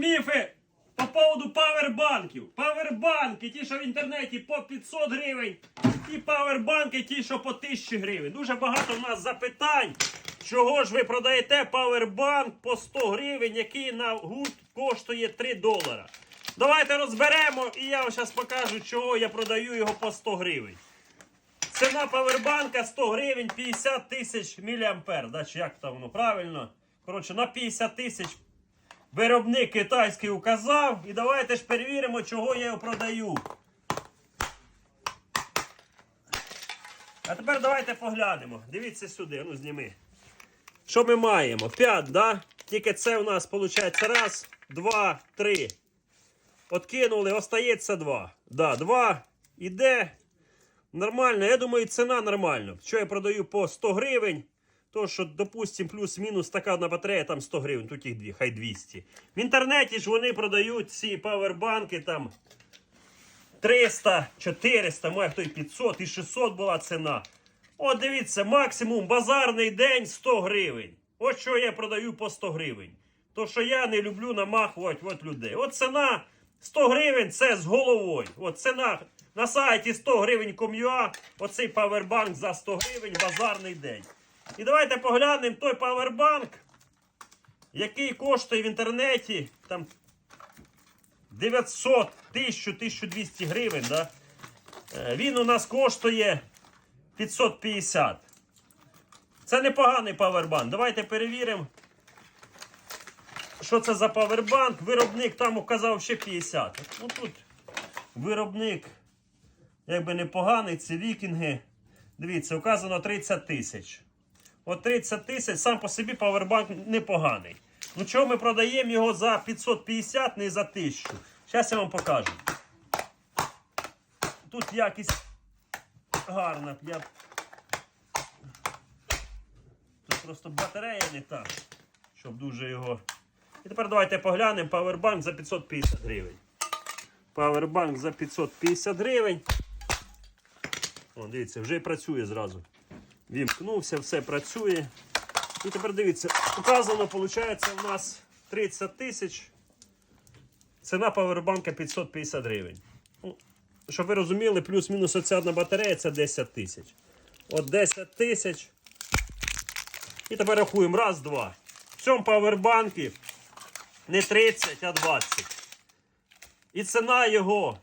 міфи по поводу павербанків. Павербанки, ті, що в інтернеті по 500 гривень, і павербанки, ті, що по 1000 гривень. Дуже багато в нас запитань. Чого ж ви продаєте павербанк по 100 гривень, який на гурт коштує 3 долара? Давайте розберемо, і я вам зараз покажу, чого я продаю його по 100 гривень. Ціна павербанка 100 гривень 50 тисяч міліампер. Да, чи як там воно правильно? Коротше, на 50 тисяч виробник китайський указав. І давайте ж перевіримо, чого я його продаю. А тепер давайте поглянемо. Дивіться сюди, ну зніми. Що ми маємо? 5, да? Тільки це у нас виходить раз, два, три. Откинули, остається 2. Да, 2 іде. Нормально, я думаю, ціна нормальна. Що я продаю по 100 гривень, то що, допустим, плюс-мінус така одна батарея, там 100 гривень, тут їх дві, хай 200. В інтернеті ж вони продають ці павербанки там 300, 400, може хто й 500 і 600 була ціна. От дивіться, максимум базарний день 100 гривень. От що я продаю по 100 гривень. То, що я не люблю намахувати от людей. От ціна 100 гривень це з головою. От ціна на сайті 100 гривень ком'юа, оцей павербанк за 100 гривень базарний день. І давайте поглянемо той павербанк, який коштує в інтернеті там 900, 1000, 1200 гривень. Да? Е, Він у нас коштує 550. Це непоганий павербанк. Давайте перевіримо, що це за павербанк. Виробник там указав ще 50. Ну тут виробник якби непоганий, це вікінги. Дивіться, указано 30 тисяч. От 30 тисяч сам по собі павербанк непоганий. Ну чого ми продаємо його за 550, не за 1000? Зараз я вам покажу. Тут якість гарна. Я... Тут просто батарея не та, щоб дуже його. І тепер давайте поглянемо павербанк за 550 гривень. Павербанк за 550 гривень. О, дивіться, вже і працює зразу. Вімкнувся, все працює. І тепер дивіться, указано, виходить, у нас 30 тисяч. Ціна павербанка 550 гривень. Ну, щоб ви розуміли, плюс-мінус оця одна батарея це 10 тисяч. От 10 тисяч. І тепер рахуємо. Раз, два. В цьому павербанку не 30, а 20. І ціна його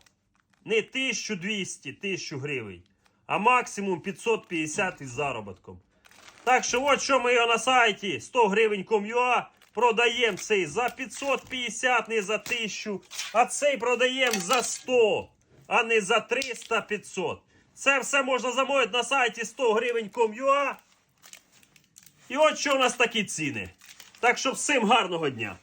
не 1200 1000 гривень, а максимум 550 із заробітком. Так що от що ми його на сайті 100 гривень ком'юа продаємо цей за 550, не за 1000, а цей продаємо за 100, а не за 300-500. Це все можна замовити на сайті 100 гривень ком'юа. І от що у нас такі ціни. Так що всім гарного дня!